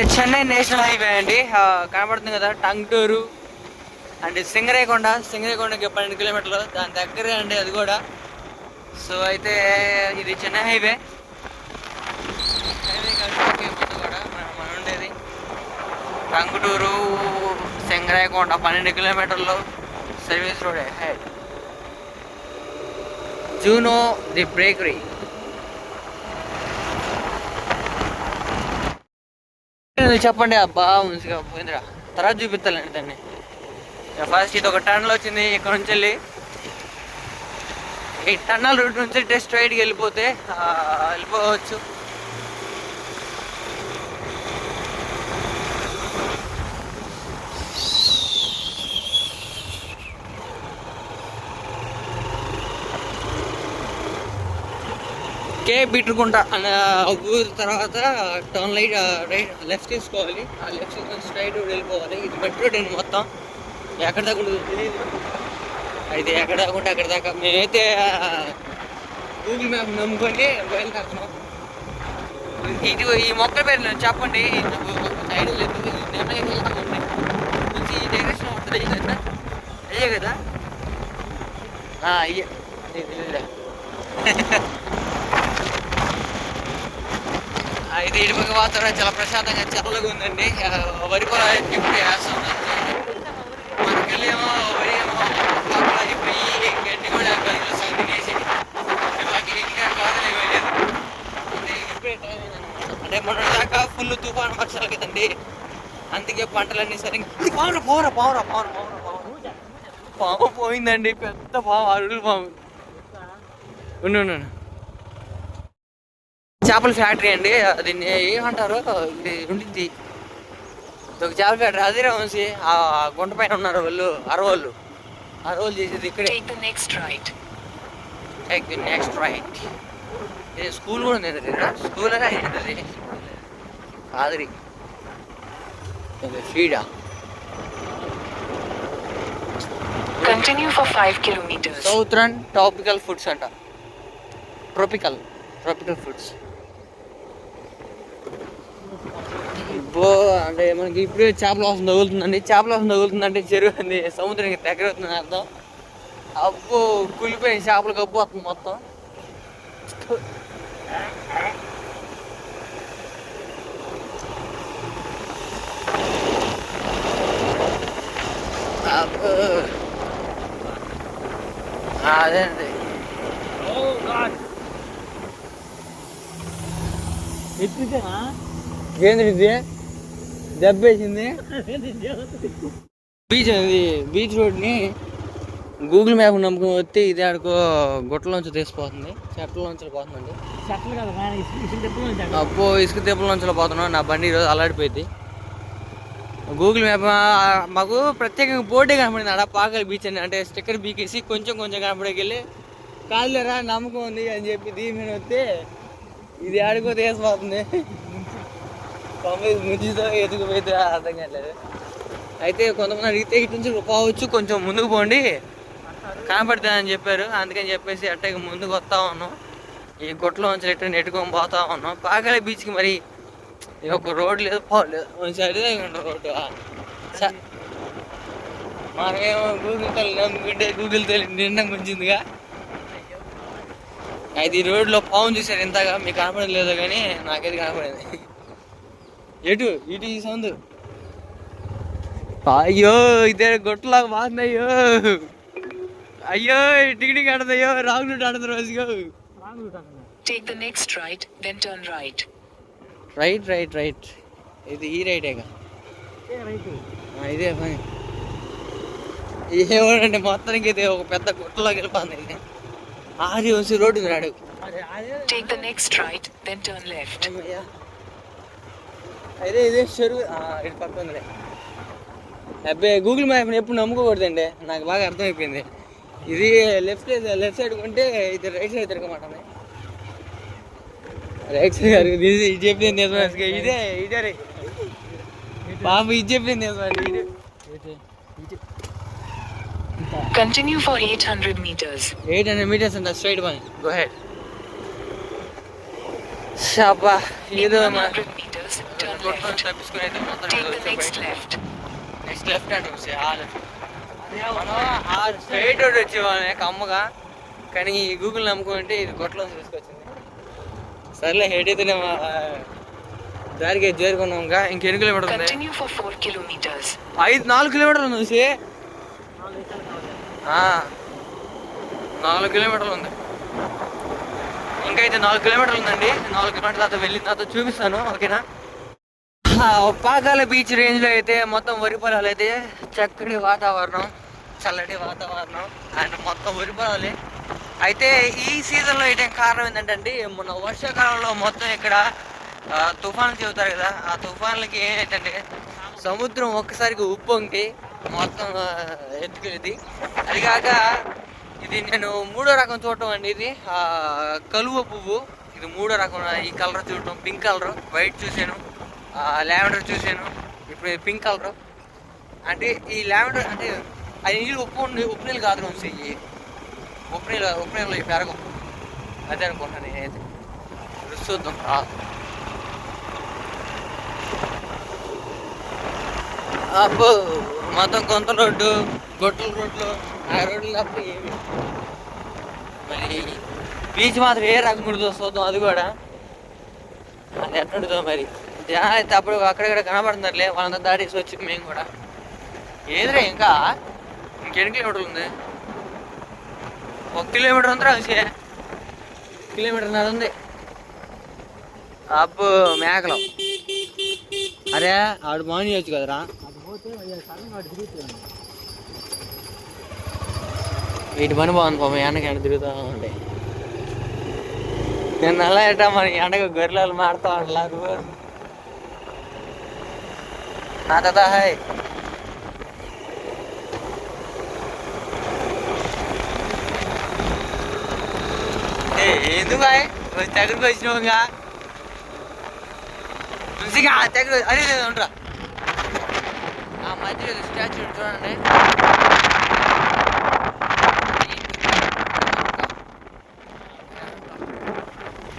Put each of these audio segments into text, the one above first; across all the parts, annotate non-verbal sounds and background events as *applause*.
Chennai national highway అండి. కనబడుతుంది కదా టంగుటూరు. అండ్ సింగరేకొండ. సింగరేకొండకి పన్నెండు కిలోమీటర్లు దాని దగ్గరే అండి అది కూడా. సో అయితే ఇది చెన్నై హైవే. హైవే కలిసి కూడా మనం ఉండేది. టంగుటూరు సింగరేకొండ పన్నెండు కిలోమీటర్లు సర్వీస్ రోడ్ హెడ్. జూనో ది బ్రేకరీ చెప్పండి? అబ్బా మంచిగా పోయిందిరా. తర్వాత చూపిస్తానండి దాన్ని. ఫస్ట్ ఇది ఒక టర్న్లో వచ్చింది ఇక్కడ నుంచి వెళ్ళి ఈ టన్నల్ రూట్ నుంచి స్ట్రైట్కి వెళ్ళిపోతే వెళ్ళిపోవచ్చు. కే బిట్టుకుంటా అనే ఊరు తర్వాత టర్న్ లైట్ రైట్ లెఫ్ట్ తీసుకోవాలి. ఆ లెఫ్ట్ తీసుకొని స్ట్రైట్ వెళ్ళిపోవాలి. ఇది మెట్రో ట్రైన్ మొత్తం. ఎక్కడ దాకా తెలియదు అయితే ఎక్కడ దాకా ఉంటే అక్కడ దాకా. మేమైతే గూగుల్ మ్యాప్ నమ్ముకొని బయలుదేరుతున్నాం. ఇది ఈ మొక్క పేరు నేను చెప్పండి. నాకు ఐడియా లేదు. నిర్ణయం ఉంది? కొంచెం ఈ డైరెక్షన్ ఉంటుంది. కదా? అయ్యే కదా? ఆ, అయ్యే *laughs* నీకు తెలీదులే. ఆ, ఇది ఇటుపక్క వాతావరణం చాలా ప్రశాంతంగా చల్లగా ఉందండి. వరి పొలాలు ఇప్పుడు వేస్తున్నాం మనకెళ్ళేమో వరి ఏమో అయిపోయి గడ్డి కూడా గదిలో సంగేసి మాకు ఇంకా కాదని వెళ్ళేది అంటే మొన్న దాకా ఫుల్ తుఫాను వర్షాలు కదండి. అందుకే పంటలన్నీ సరిగ్గా పావురా పావురా పావురా పావురా పావురా పాము పోయిందండి పెద్ద పాము అరుడు పాము ఉండు, ఉండు. చేపల ఫ్యాక్టరీ అండి. అది ఏమంటారు? ఇది ఉండిద్ది ఇది ఒక చేపల ఫ్యాక్టరీ. అదే వంశీ. ఆ గుంట పైన ఉన్నారు వాళ్ళు అరవాళ్ళు. అరవాళ్ళు చేసేది ఇక్కడే. టేక్ ది నెక్స్ట్ రైట్ ఇది స్కూల్ కూడా ఉంది స్కూల్ అనే కాదరి. ఫ్రీడా Continue for 5 kilometers. Southern topical foods అంట. ట్రోపికల్. Tropical foods. బో అంటే మనకి ఇప్పుడే చేపల వాసన తగులుతుందండి. చేపల వాసన తగులుతుందంటే చెరువు ఉంది సముద్రానికి దగ్గర అవుతుంది అర్థం. అబ్బో కులిపోయిన చేపలు కప్పు వస్తుంది మొత్తం. అదే అండి. ఏంది ఇది దెబ్బేసింది. బీచ్ అది బీచ్ రోడ్ని గూగుల్ మ్యాప్ నమ్ముకుని వస్తే ఇది ఆడుకో గుట్టలోంచి తీసిపోతుంది. చెట్లలోంచి పోతుందండి. మన ఇసుక అబ్బో దెబ్బలోంచి పోతున్నాం నా బండి ఈరోజు అల్లాడిపోయింది. గూగుల్ మ్యాప్ మాకు ప్రత్యేకంగా బోర్డే కనపడింది ఆడ పాకలి బీచ్ అని. అంటే స్టిక్కర్ బీకేసి కొంచెం కొంచెం కనపడేకెళ్ళి కాదులేరా నమ్మకం ఉంది అని చెప్పి దీని మీద వస్తే ఇది ఆడుకో తీసిపోతుంది. తొంభై ఎదుగు ఎదుగుపోతే అర్థం కావట్లేదు. అయితే కొంతమంది అడిగితే ఇటు నుంచి పోవచ్చు కొంచెం ముందుకు పోండి. కనపడుతుంది అని చెప్పారు. అందుకని చెప్పేసి అట్టగా ముందుకు వస్తా ఉన్నాం. ఈ గుట్టలో నుంచి రిటర్న్ నెట్టుకొని పోతా ఉన్నాం. పాకాల బీచ్కి మరి ఒక రోడ్ లేదు పోలేదు సరిదే రోడ్డు? మనమేమో గూగుల్ తల్లి నమ్ముకుంటే గూగుల్ తల్లి నిండా ముంచిందిగా అయితే ఈ రోడ్లో పావును చూశారు ఇంతగా. మీకు కనపడలేదు కానీ నాకైతే కనపడింది. ఎటు ఇటు ఈ సౌండ్. అయ్యో ఇదే గొట్టలాగా బాగుంది అయ్యో. అయ్యో టికెటింగ్ ఆడదయ్యో రాంగ్ రూట్ ఆడదు రోజుగా Take the next right, then turn right. Right right right ఇది ఈ రైటేగా ఇదే పని. ఏమోనండి మొత్తానికి ఇది ఒక పెద్ద గుట్టలోకి వెళ్ళిపోతుంది ఇది. ఆది వచ్చి రోడ్డు రాడు Take the next right, then turn left. అమ్మయ్యా. అదే ఇదే చెరువు ఇటు పక్క ఉందిలే. అబ్బాయి గూగుల్ మ్యాప్ని ఎప్పుడు నమ్ముకోకూడదండి. నాకు బాగా అర్థమైపోయింది. ఇది లెఫ్ట్ లెఫ్ట్ సైడ్ కొంటే ఇది రైట్ సైడ్ తిరగమాట రైట్ సైడ్ ఇది ఇది చెప్పింది నిజమే. ఇదే ఇదే రే. బాబు ఇది చెప్పింది నిజమే ఇదే. Continue for 800 meters. Eight hundred metres అంత స్ట్రైట్ వన్ గో హెడ్ షాబా In ఏదో మా 100 meters, meters, turn left. అయితే Take the next left. Next left అంటే వస్తే ఆ లెఫ్ట్ మనం ఆ స్ట్రైట్ రోడ్ వచ్చేవాళ్ళే కమ్మగా కానీ ఈ గూగుల్ నమ్ముకుంటే ఇది గొట్టలో తీసుకొచ్చింది సర్లే హెడ్ అయితేనే మా దారికి చేరుకున్నాం ఇంకా ఇంకెన్ని కిలోమీటర్ ఉంది ఐదు నాలుగు కిలోమీటర్లు ఉంది చూసి నాలుగు కిలోమీటర్లు ఉంది ఇంకా అయితే నాలుగు కిలోమీటర్లు ఉందండి నాలుగు కిలోమీటర్ల తర్వాత వెళ్ళిన తర్వాత చూపిస్తాను ఓకేనా పాకాల బీచ్ రేంజ్లో అయితే మొత్తం వరి పొలాలు అయితే చక్కటి వాతావరణం చల్లటి వాతావరణం అండ్ మొత్తం వరి పొలాలే అయితే ఈ సీజన్లో అయితే కారణం ఏంటంటే మొన్న వర్షాకాలంలో మొత్తం ఇక్కడ తుఫాన్లు చెబుతారు కదా ఆ తుఫాన్లకి ఏంటంటే సముద్రం ఒక్కసారిగా ఉప్పొంగి మొత్తం ఎత్తుకునేది అది కాక ఇది నేను మూడో రకం చూడటం అండి ఇది. కలువ పువ్వు. ఇది మూడో రకం. ఈ కలర్ చూడటం పింక్ కలర్ వైట్ చూసాను లావెండర్ చూశాను. ఇప్పుడు పింక్ కలర్. అంటే ఈ లావెండర్ అంటే అది నీళ్ళు ఉప్పు ఉప్పు నీళ్ళు కాదు నుంచి ఇవి ఉప్పు నీళ్ళు ఉప్పు నీళ్ళు పెరగవు అదే అనుకుంటున్నాను నేనైతే. చూద్దాం రా. అబ్బో మొత్తం కొంత రోడ్డు గొట్టల రోడ్లు ఆ రోడ్లు తప్ప ఏమి మరి బీచ్ మాత్రం ఏ రకం చూద్దాం అది కూడా. అది ఎట్లుంటుందో మరి. జనాలు అయితే అప్పుడు అక్కడక్కడ కనబడుతున్నారులే వాళ్ళంతా దాటేసి వచ్చి మేము కూడా. ఏదిరా ఇంకా? ఇంకెన్ని కిలోమీటర్లు ఉంది? ఒక కిలోమీటర్ ఉందిరా వచ్చే కిలోమీటర్ నాది ఉంది. అబ్బో మేకలు. అరే ఆడు మాని చేయొచ్చు కదరా? వీటి పని బాగుంది పాపం ఎండకి ఎండ తిరుగుతూ ఉంటాయి నేను అలా ఎట్టా మరి ఎండకు గొర్రెలు మారుతా ఉంటారు నా తాత హాయ్ ఏ ఎందుకు హాయ్ దగ్గరికి వచ్చినావుగా తులసిగా దగ్గర అరే లేదు ఉండరా ఆ మధ్యలో స్టాచ్యూ చూడండి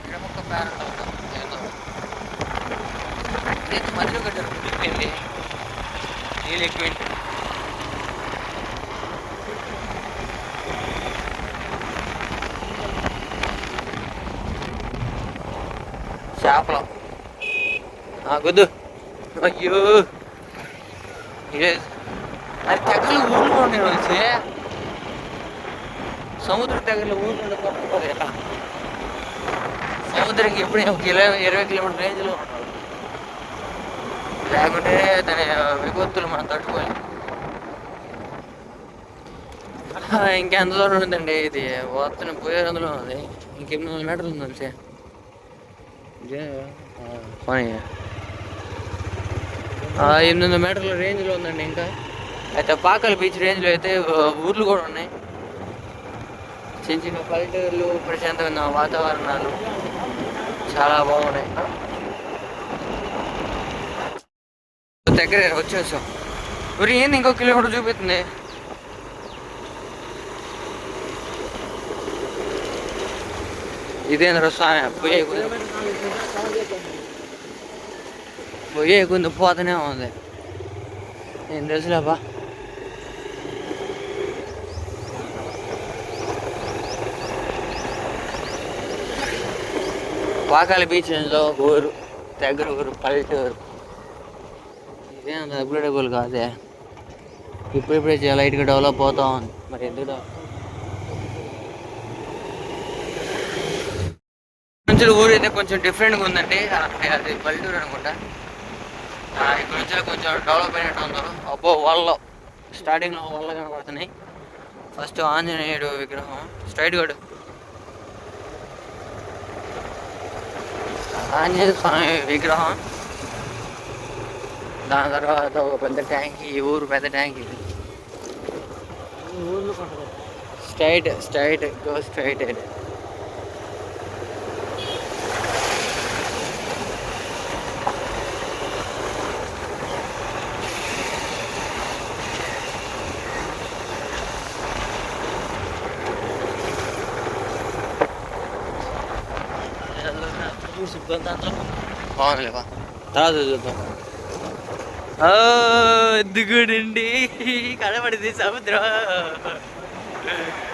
ఇడమొక్క పేరంట ఏందో నేను మధ్యలో కట్టారు మునిగిపోయింది నీళ్ళు ఎక్కువైంది చేపలు గుద్దు. అయ్యో. అది తెగలు ఊళ్ళు ఉండేవి వచ్చి సముద్రం దగ్గరలో ఊళ్ళు ఉండకపోతే ఎట్లా సముద్రానికి ఎప్పుడు ఒక కిలో ఇరవై కిలోమీటర్ రేంజ్లో ఉంటుంది లేకుంటే దాని విపత్తులు మనం తట్టుకోవాలి ఇంకెంత దూరం ఉందండి ఇది? వస్తున్న పోయే అందులో ఉంది. ఇంకెన్ని వందల మీటర్లు ఉంది అంతే. పోనీ. ఎనిమిది వందల మీటర్ల రేంజ్లో ఉందండి ఇంకా. అయితే పాకల బీచ్ రేంజ్లో అయితే ఊర్లు కూడా ఉన్నాయి. చిన్న చిన్న పల్లెటూర్లు ప్రశాంతమైన వాతావరణాలు. చాలా బాగున్నాయి. దగ్గర వచ్చేసాం. మరి ఏంది ఇంకో కిలోమీటర్ చూపిస్తుంది? ఇదేంద్ర స్వామి పోయే పోయే పోతూనే ఉంది. ఏం తెలుసులేబా పాకాల బీచ్లో ఊరు దగ్గర ఊరు పల్లెటూరు. ఇదేం అప్గ్రేడబుల్ కాదే. ఇప్పుడిప్పుడే చాలా లైట్గా డెవలప్ అవుతా ఉంది. మరి ఎందుకు నుంచి ఊరు అయితే కొంచెం డిఫరెంట్గా ఉందండి. అది పల్లెటూరు అనుకుంటా. ఇక్కడ నుంచి కొంచెం డెవలప్ అయినట్టు ఉందో. అబ్బో వాళ్ళ స్టార్టింగ్లో వాళ్ళ కనబడుతున్నాయి ఫస్ట్ ఆంజనేయుడు విగ్రహం. స్ట్రైట్ గడు ఆంజనేయ స్వామి విగ్రహం. దాని తర్వాత ఒక పెద్ద ట్యాంక్ ఈ ఊరు పెద్ద ట్యాంక్ ఇది ఊర్లో కొంటారు స్ట్రైట్ స్ట్రైట్ గో స్ట్రైట్ బాగుంది లేవా తర్వాత చూద్దాం ఓ, దిగుడండి కనబడింది సముద్రం.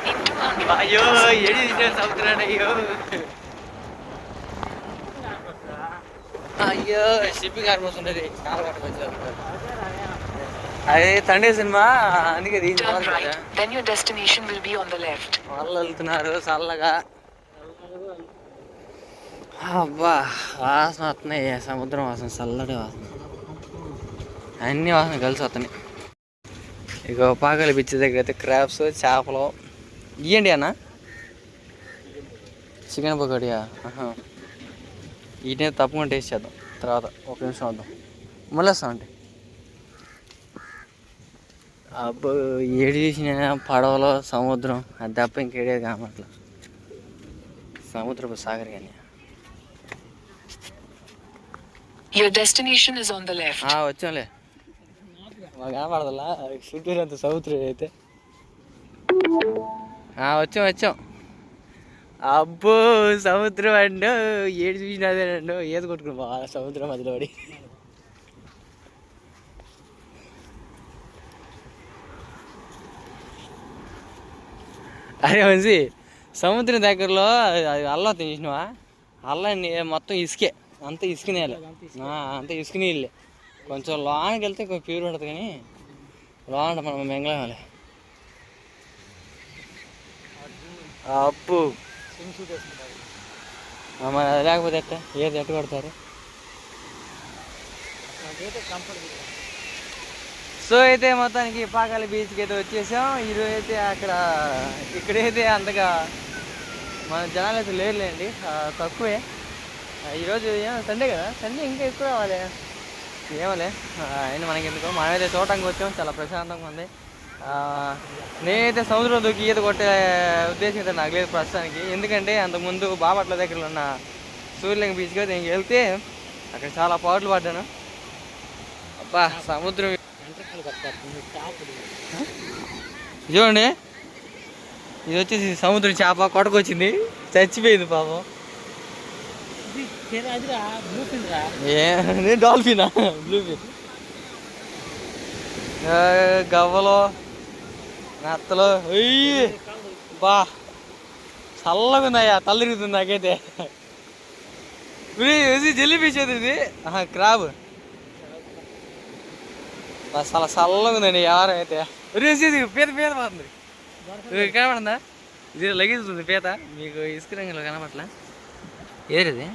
In 200 అయ్యో ఏడి తీసిన సముద్రం అయ్యో. అయ్యో షిప్పింగ్ హార్మోస్ ఉండేది. చాలా అదే తండే సినిమా అందుకే దీని destination will be on the left. వాళ్ళు వెళ్తున్నారు చల్లగా. అబ్బా వాసన వస్తున్నాయి సముద్రం వాసన చల్లటి వాసన. అన్ని వాసన కలిసి వస్తున్నాయి. ఇక పాకలి బిచ్చి దగ్గర అయితే క్రాబ్స్ చేపలు. ఇవ్వండి అన్న. చికెన్ పకోడియా? వీటిని తప్పకుండా టేస్ట్ చేద్దాం. తర్వాత ఒక నిమిషం వద్దాం. మళ్ళీ వస్తామండి అబ్బో ఏడు చేసిన పడవలో సముద్రం. అది తప్ప ఇంకేడేది కామట్ల సముద్రపు సాగర్ కానీ. Your destination is on the left. వచ్చాంలే. మాకు కనపడదలా? చుట్టూరు అంత సముద్రం అయితే. ఆ, వచ్చాం వచ్చాం. అబ్బో సముద్రం అండు ఏడు చూసినదేనండు ఏది కొట్టుకుని బాగా సముద్రం మధ్యలో పడి. అరే మంచి సముద్రం దగ్గరలో అది అల్లం తీసినవా అల్లం మొత్తం ఇసుకే అంత ఇసుక నేల. ఆ, అంత ఇసుక నీళ్ళే. కొంచెం లోనకి వెళ్తే కొంచెం ప్యూర్ ఉంటుంది కానీ లోన మనం మెంగళం అప్పు ఆ, మరి అది లేకపోతే ఎట్ట? ఏది ఎట్ట కొడతారు? సో అయితే మొత్తానికి పాకాల బీచ్కి అయితే వచ్చేసాం. ఈరోజు అయితే అక్కడ ఇక్కడైతే అంతగా మన జనాలు అయితే లేరులేండి తక్కువే. ఈరోజు సండే కదా? సండే ఇంకా ఎక్కువ రావాలి. ఏమోలే? ఆయన అయినా మనకి ఎందుకో మనమైతే చూడటానికి వచ్చాం చాలా ప్రశాంతంగా ఉంది. నేనైతే సముద్రం దూకి ఈత కొట్టే ఉద్దేశం అయితే నాకు లేదు ప్రస్తుతానికి. ఎందుకంటే అంతకుముందు బాపట్ల దగ్గర ఉన్న సూర్యలింగ బీచ్కి నేను వెళ్తే అక్కడ చాలా పాటలు పడ్డాను అబ్బా సముద్రం చూడండి. ఇది వచ్చేసి సముద్రం చేప కొట్టకొచ్చింది చచ్చిపోయింది పాపం. ఏ డాల్ఫినా బ్లూఫిన్ గవ్వలు నత్తలు అయ్యి బా. చల్లగా ఉన్నాయా? తల తిరుగుతుంది నాకైతే. ఇది జెల్లీ ఫిష్ అది ఇది క్రాబ్ చాలా చల్లగా ఉందండి ఎవరైతే అయితే. రేసి ఇది పీత పీత పోతుంది ఇది లగేజ్ ఉంది లగిస్తుంది పీత. మీకు ఇసుక రంగులో కనపట్లా ఏది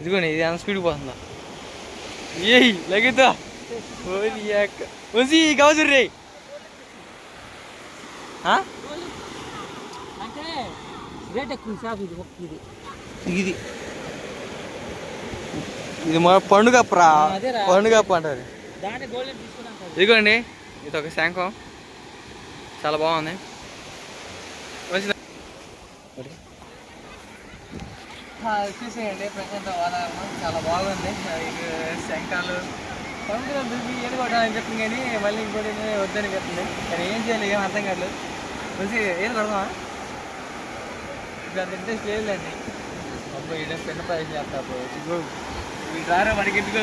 ఇదిగోండి ఇది అంత స్పీడ్ పోతుందా? ఏయ్ వచ్చి కావచ్చు రే. అంటే రేట్ ఎక్కువ షాప్ ఇది ఇది. ఇది. ఇది మన పండుగ ప్రా. పండుగ తీసుకున్నాం ఇదిగోండి ఇది ఒక శంఖం చాలా బాగుంది. చూసేయండి ప్రశాంత వాతావరణం చాలా బాగుంది. ఇది శంఖాలు. సముద్రం దుర్గి ఏది కొట్టాలని చెప్పింది కానీ మళ్ళీ ఇంకోటి వద్దని చెప్తుంది కానీ ఏం చేయాలి ఏం అర్థం కావట్లేదు. మంచి ఏది కొడదామా ఇప్పుడు అంత ఇంట్రెస్ట్ లేదులేండి. అబ్బాయి ఈడ పెద్ద పైసలు చేస్తా అప్పుడు ఇదిగో వీళ్ళు రారా మనకి ఎందుకో?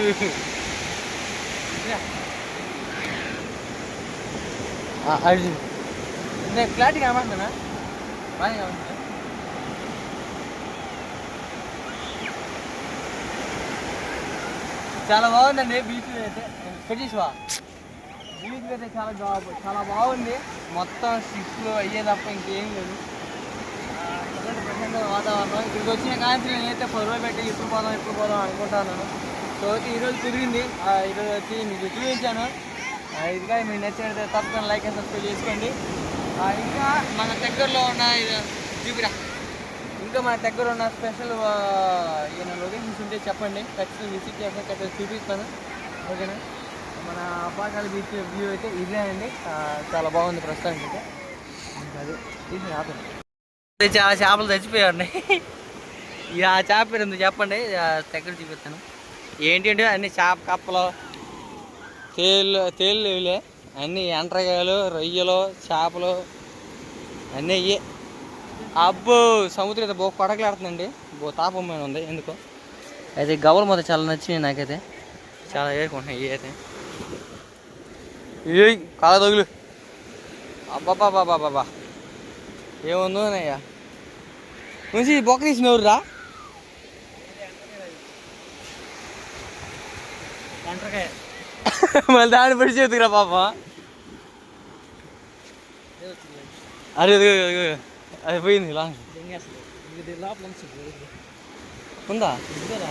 క్లారిటీ కనబడుతున్నా బాగా కనబడుతున్నా చాలా బాగుందండి బీచ్ అయితే. పెట్టేసివా బీచ్ అయితే చాలా జాబ్ చాలా బాగుంది. మొత్తం సిక్స్ అయ్యే తప్ప ఇంకేం లేదు. ఆ, ప్రశాంతమైన వాతావరణం. ఇక్కడికి వచ్చిన కాంచి నేనైతే పది పెట్టి ఇప్పుడు పోదాం ఇప్పుడు పోదాం అనుకుంటాను సో ఈరోజు తిరిగింది. ఆ, ఈరోజు వచ్చి మీకు చూపించాను. ఇదిగా మీకు నచ్చినట్టు తప్పకుండా లైక్ అండ్ సబ్స్క్రైబ్ చేసుకోండి. ఇంకా మన దగ్గరలో ఉన్న ఇది చూపిరా. ఇంకా మన దగ్గర ఉన్న స్పెషల్ ఈయన లొకేషన్స్ ఉంటే చెప్పండి. ఖచ్చితంగా విజిట్ చేస్తాను ఖచ్చితంగా చూపిస్తాను. ఓకేనా? మన అబ్బాకాల బీచ్ వ్యూ అయితే ఇదే అండి. చాలా బాగుంది ప్రస్తుతానికి అయితే. అది అదే చాలా చేపలు చచ్చిపోయాయి ఇక ఆ చేప ఎందుకు చెప్పండి. దగ్గర చూపిస్తాను. ఏంటి అంటే అన్ని చేప కప్పలు తేళ్ళు తేళ్ళు లేవులే అన్ని ఎండ్రకాయలు రొయ్యలు చేపలు అన్నీ అయ్యే అబ్బో సముద్రం అయితే బో కొడకలాడుతుందండి. బో తాపమైన ఉంది ఎందుకో. అయితే ఈ గవ్వలు మొత్తం చాలా నచ్చినాయి నాకైతే. చాలా ఏరుకుంటున్నాయి ఇవి అయితే. ఏయ్ కాల తగులు. అబ్బాబాబాబాబా ఏముందో అయ్యా మంచి బొక్క తీసినవ్రు రా వంటకాయ మళ్ళీ దాన్ని పడి చేతుకురా పాప. అరే ఇదిగో, ఇదిగో, ఇదిగో. అది పోయింది లాంగ్ దెంగేస్తుంది ఇది లోపల ఉంచుతుంది ఉందా ఇది కదా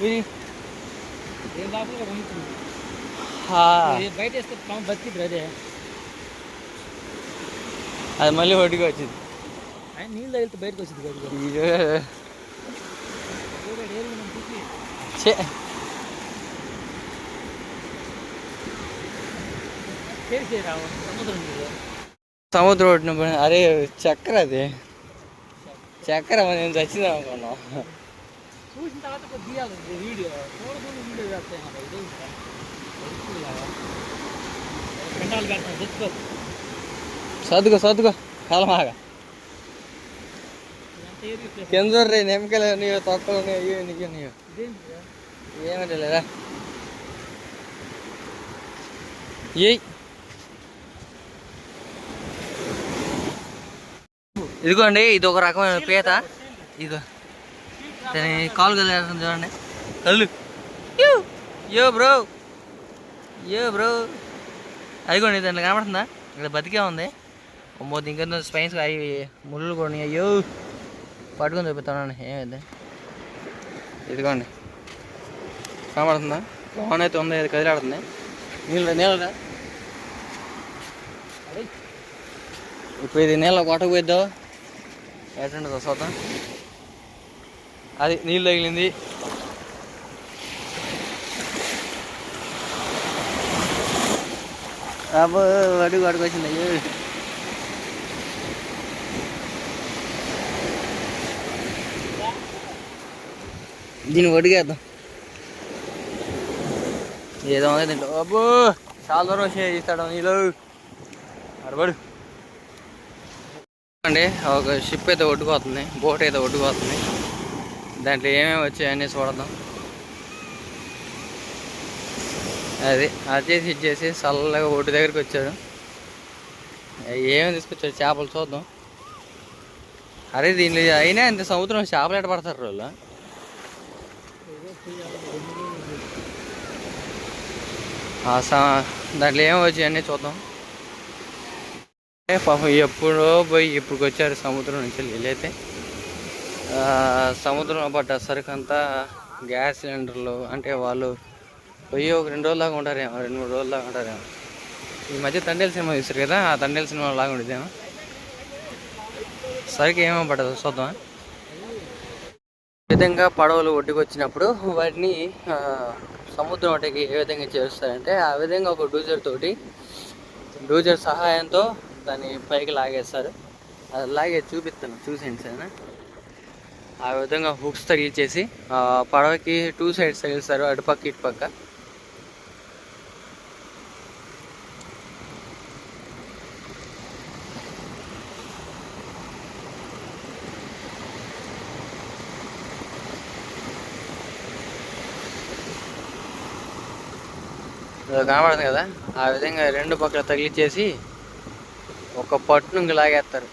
ఇది ఏ లోపల ఉంటుంది హా. ఇది బయట వేస్తే పాము బతికిద్ది అదే అది మళ్ళీ ఒడ్డుగా వచ్చింది ఆయన నీళ్ళు తగిలితే బయటకు వచ్చింది కదా ఇది ఏరు మనం చూసి ఛే. చేసి రావు సముద్రం నీళ్ళు సముద్రం ఒడ్డున అరే చక్కెర అది. చక్కెర నేను చచ్చింది అనుకున్నాం. చూసిన తర్వాత వీడియో. నాకు సర్దుకో సర్దుకో. కలమాగా కింద రే నిమ్మకాయలు నీయో తొక్కలు నీయో నీయో ఇదేంటి ఏమంటే లేదా ఏయ్. ఇదిగోండి ఇది ఒక రకమైన పీత. ఇదిగో. దాని కాలు కదిలేస్తుంది చూడండి. కళ్ళు. యో. యో బ్రో. యో బ్రో. అదిగోండి దాంట్లో కనబడుతుందా? ఇక్కడ బతికే ఉంది. ఒమ్మోది ఇంకెంత స్పైన్స్ అవి ముళ్ళు కూడా. అయ్యో. పట్టుకొని చూపిస్తానండి ఏమైంది? ఇదిగోండి. కనబడుతుందా? లోన్ అయితే ఉంది అది కదిలాడుతుంది. నీళ్ళు నీళ్ళ. ఇప్పుడు ఇది నీళ్ళ కొట్టకపోయిద్దావు ఎట్లుంటుందో చూద్దాం అది నీళ్ళు తగిలింది. అబ్బో అడుగు అడుగు వచ్చింది. అయ్యో. దీన్ని ఒడిగేద్దాం. ఏదో ఉంది తింటా అబ్బో చాలా దూరం వచ్చి ఇస్తాడు నీళ్ళు. అడబడు అండి ఒక షిప్ అయితే ఒడ్డుకోతుంది బోట్ అయితే ఒడ్డుకోతుంది దాంట్లో ఏమేమి వచ్చాయని చూడదాం అది అది చేసి ఇచ్చేసి చల్లగా ఒడ్డు దగ్గరికి వచ్చాడు. ఏమేమి తీసుకొచ్చాడు చేపలు చూద్దాం. అరే దీనిలో అయినా ఇంత సముద్రం చేపలు ఎట్ట పడతారు వాళ్ళు దాంట్లో ఏమి వచ్చాయని చూద్దాం. పాపం ఎప్పుడో పోయి ఇప్పుడు వచ్చారు సముద్రం నుంచి వీళ్ళైతే సముద్రంలో పడ్డ సరికంతా అంతా గ్యాస్ సిలిండర్లు అంటే వాళ్ళు పోయి ఒక రెండు రోజుల దాకా ఉంటారేమో రెండు మూడు రోజులాగా దాకా ఉంటారేమో. ఈ మధ్య తండేలు సినిమా చూస్తారు కదా ఆ తండేలు సినిమా లాగా ఉండేదేమో సరికి ఏమో పడదు చూద్దాం ఈ విధంగా పడవలు ఒడ్డుకు వచ్చినప్పుడు వాటిని సముద్రం ఒడ్డుకి ఏ విధంగా చేరుస్తారంటే ఆ విధంగా ఒక డూజర్ తోటి డూజర్ సహాయంతో దాన్ని పైకి లాగేస్తారు. అది లాగే చూపిస్తాను. చూసేయండి సార్ ఆ విధంగా హుక్స్ తగిలిచేసి పడవకి టూ సైడ్స్ తగిలిస్తారు అటుపక్క ఇటుపక్క ఇది కనబడుతుంది కదా? ఆ విధంగా రెండు పక్కల తగిలిచ్చేసి ఒక పట్టును ఇంక లాగేస్తారు.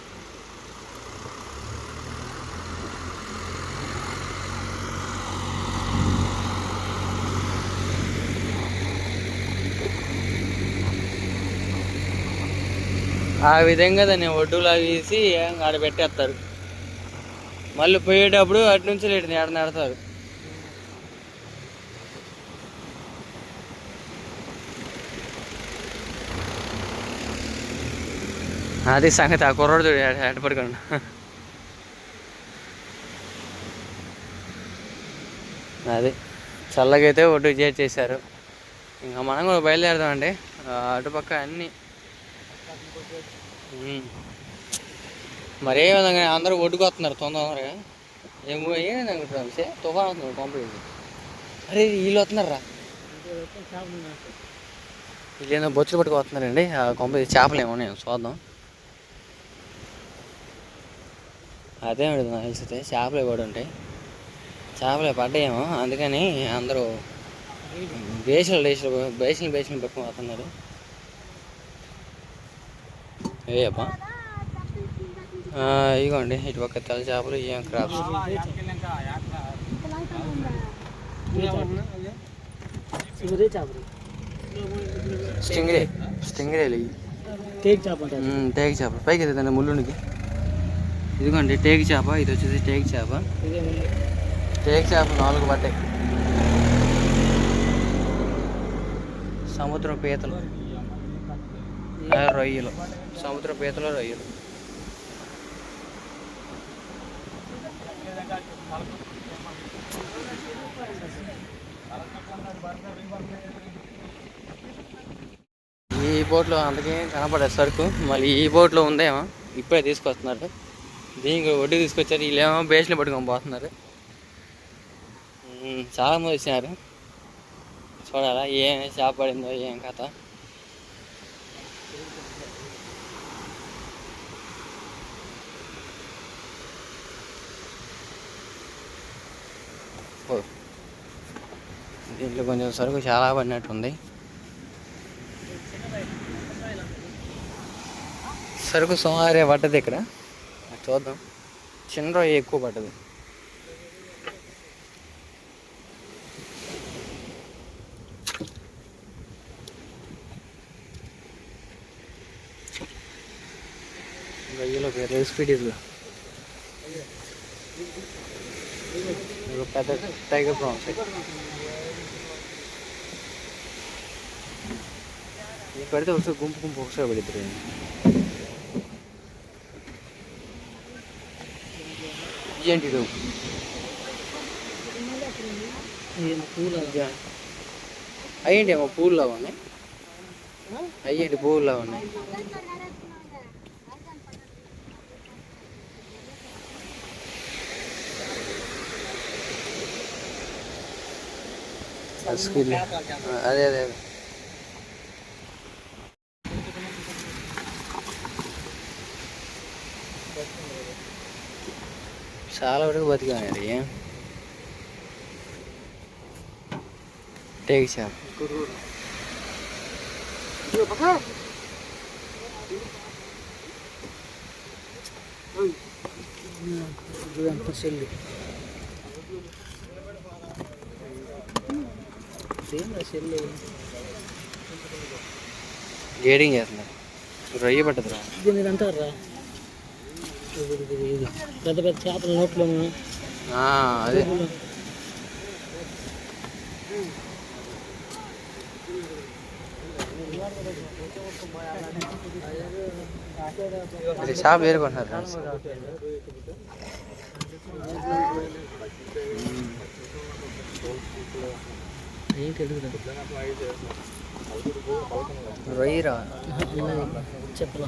ఆ విధంగా దాన్ని ఒడ్డు లాగేసి ఆడ పెట్టేస్తారు. మళ్ళీ పోయేటప్పుడు అటు నుంచి లేట్ ఆడ నడతారు. అది సంగతి ఆ కుర్రోడు చూడు ఎడపడుకోండి అది చల్లగైతే ఒడ్డు చేశారు. ఇంకా మనం కూడా బయలుదేరదామండి. అటుపక్క అన్నీ. మరి ఏ విధంగా అందరూ ఒడ్డుకు వస్తున్నారు తొందరగా ఏమో ఏమైంది అనుకుంటున్నాం సే తుఫాన్ వస్తుంది కంప్లీట్ అరే వీళ్ళు వస్తున్నారా? వీళ్ళు ఏదో బొచ్చులు పట్టుకు వస్తున్నారండి ఆ కొంప చేపలు ఏమో నేను చూద్దాం. అదే ఉంటుంది నాకు తెలిసితే చేపలు కూడా ఉంటాయి. చేపలు పడ్డాయేమో అందుకని అందరూ బేసలు బేసలు బేసలు బేసలు పట్టుకుని పోతున్నారు. ఇగోండి ఇటు పక్క తెల్ల చేపలు ఏం క్రాప్స్ చేపలు. స్టింగ్రే స్టింగ్రేలు టేక్ చేప అంటారు మ్మ్, టేక్ చేప పైకి ఎత్తుదండి ముళ్ళునికి ఇదిగోండి టేక్ చేప. ఇది వచ్చేసి టేక్ చేప. టేక్ చేప నాలుగు పడ్డాయి. సముద్రం పీతలు. రొయ్యలు. సముద్ర పీతలు రొయ్యలు. ఈ బోట్లో అందుకే కనపడే సరుకు. మళ్ళీ ఈ బోట్లో ఉందేమో. ఇప్పుడే తీసుకొస్తున్నారు. దీనికి వడ్డీ తీసుకొచ్చారు. వీళ్ళేమో బేస్లు పట్టుకొని పోతున్నారు. చాలా మంది వచ్చినారు. చూడాలా ఏం షాప్ పడిందో ఏం కథ. దీంట్లో కొంచెం సరుకు చాలా పడినట్టుంది. సరుకు సోమవారే పడ్డది ఇక్కడ. చూద్దాం. చిన్న రొయ్య ఎక్కువ పడ్డది. రొయ్యలో వేరే స్పీడ్ ఇదిగా. ఇదిగో పెద్ద టైగర్ ప్రాన్స్ ఇది పడితే ఒకసారి గుంపు గుంపు ఒకసారి పడిద్ది ఏంటి ఇది ఏం పూల అయ్యండి ఏమో పూల్లో ఉన్నాయి అయ్యండి పూల్లో ఉన్నాయి అస్కిల్. అదే అదే అదే చాలా వరకు బతికానండి. టేక్ షాప్ ఇదంతా గేడింగ్ చేస్తున్నారు. రొయ్య పట్టదురా. దీన్ని ఇది అంటారా ఇది ఇది ఇది పెద్ద పెద్ద చేపల నోట్లో అదే. అది షాప్ ఏరుకుంటున్నారు ఫ్రెండ్స్. రొయ్యరా చెప్పలా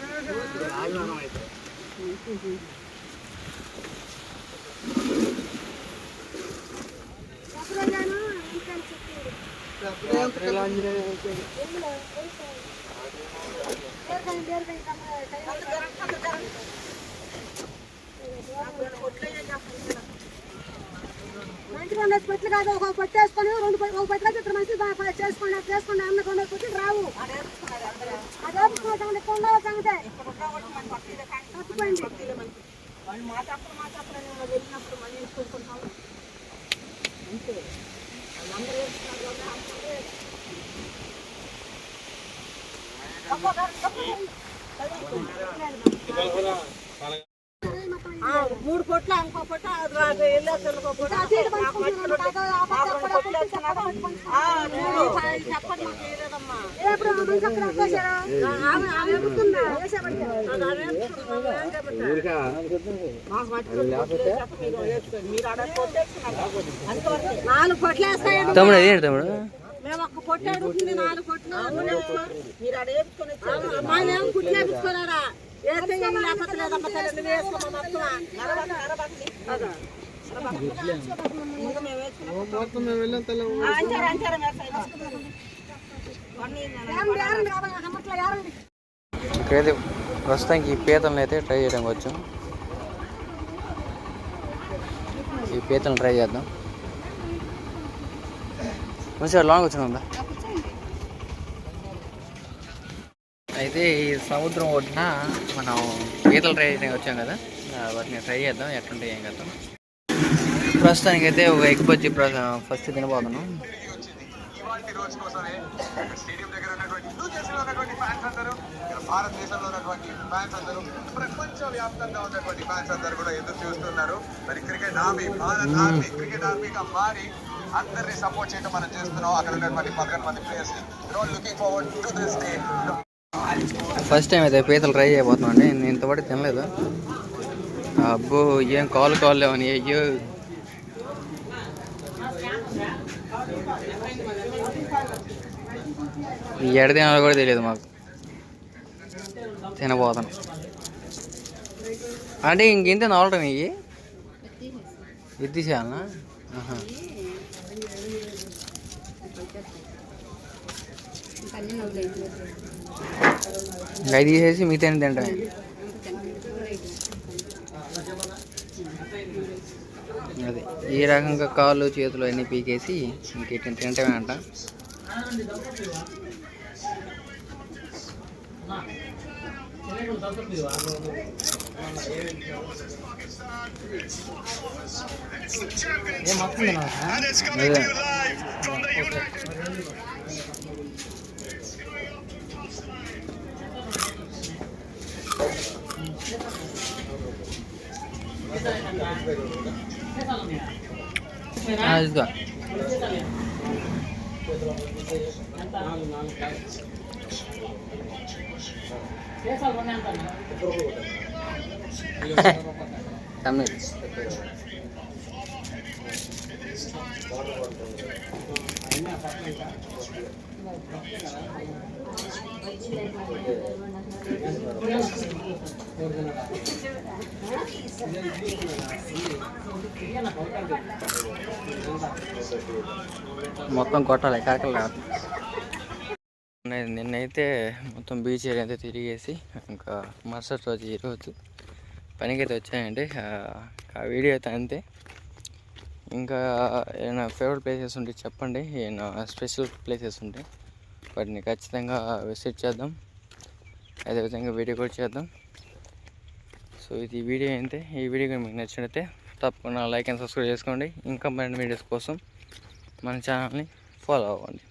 అతను పట్టుకున్నాడు. మంచిగా ఉండేది పెట్లు కాదు ఒక పొట్టు వేసుకొని రెండు ఒక పట్టుగా ఇద్దరు మంచి చేసుకోండి చేసుకోండి అన్న కొండ పెట్లు రావు అదే సంగతి కొండ సంగతే తప్పిపోయింది మూడు పొట్ల ఇంకో పొట్ట అటు ఇటు పంచుకుంటున్నాను. కాదు, ఆ పక్క ఎక్కడ పొట్లు ఆమె ఎదుగుతుందా? వేసేవాడికి. నాలుగు పొట్లు తమ్ముడు అదేంటి తమ్ముడు? మేము ఒక్క పొట్టు అడుగుతుంది నాలుగు పొట్లు అమ్మాయిలేమో కుట్లు వేపించుకోరాడా వేస్తే లేకపోతే లేదమ్మ తల్లి వేసుకోమా మొత్తం ఇక్కడైతే ప్రస్తుతానికి ఈ పీతలను అయితే ట్రై చేయడానికి వచ్చాం. ఈ పీతలను ట్రై చేద్దాం. మంచిగా లాంగ్ వచ్చిన ఉందా? అయితే ఈ సముద్రం ఒడ్డున మనం పీతలు ట్రై చేయడానికి వచ్చాం కదా. వాటిని ట్రై చేద్దాం ఎట్లుంటాయి ఏం కదా ప్రస్తుతానికి అయితే ఒక ఎగ్ బజ్జీ ఫస్ట్ తినబోతున్నాం. రోజు భారతదేశంలో ఉన్నటువంటి ఫ్యాన్స్ అందరూ ప్రపంచ వ్యాప్తంగా ఉన్నటువంటి ఫ్యాన్స్ అందరూ కూడా ఎదురు చూస్తున్నారు మరి cricket army Bharat army cricket ఆర్మీగా మారి అందరినీ సపోర్ట్ చేయడం మనం చేస్తున్నాం అక్కడ ఉన్నటువంటి పదకొండు మంది players looking forward to this day first time అయితే పీతలు ట్రై చేయబోతున్నాం అండి. నేను ఇంతవరకు తినలేదు. అబ్బో ఏం కాలు కాలు లేవని అయ్యో. ఎడ తినాలో కూడా తెలియదు మాకు. తినబోతాను అంటే ఇంకెంత నవలట ఇవి ఎత్తిసేయాలనా ఆహా. ఇంకా ఇది తీసేసి మిగతా తింటామే అదే. ఈ రకంగా కాళ్ళు చేతులు అన్నీ పీకేసి ఇంక తింటమే అంట on the bill. Yeah. And it's coming to you live from the United. Got. తమిళ మొత్తం కొట్టాలి కాకలు రాదు నిన్నైతే మొత్తం బీచ్ ఏరియా అయితే తిరిగేసి ఇంకా మరుసటి రోజు ఈరోజు పనికి అయితే వచ్చాయండి ఆ, వీడియో అయితే అంతే. ఇంకా ఏమైనా ఫేవరెట్ ప్లేసెస్ ఉంటే చెప్పండి. ఏమైనా స్పెషల్ ప్లేసెస్ ఉంటే వాటిని ఖచ్చితంగా విజిట్ చేద్దాం. అదేవిధంగా వీడియో కూడా చేద్దాం. సో ఇది వీడియో అయితే ఈ వీడియో కనుక మీకు నచ్చినట్లయితే తప్పకుండా లైక్ అండ్ సబ్స్క్రైబ్ చేసుకోండి. ఇంకా మరిన్ని వీడియోస్ కోసం మన ఛానల్ని ఫాలో అవ్వండి.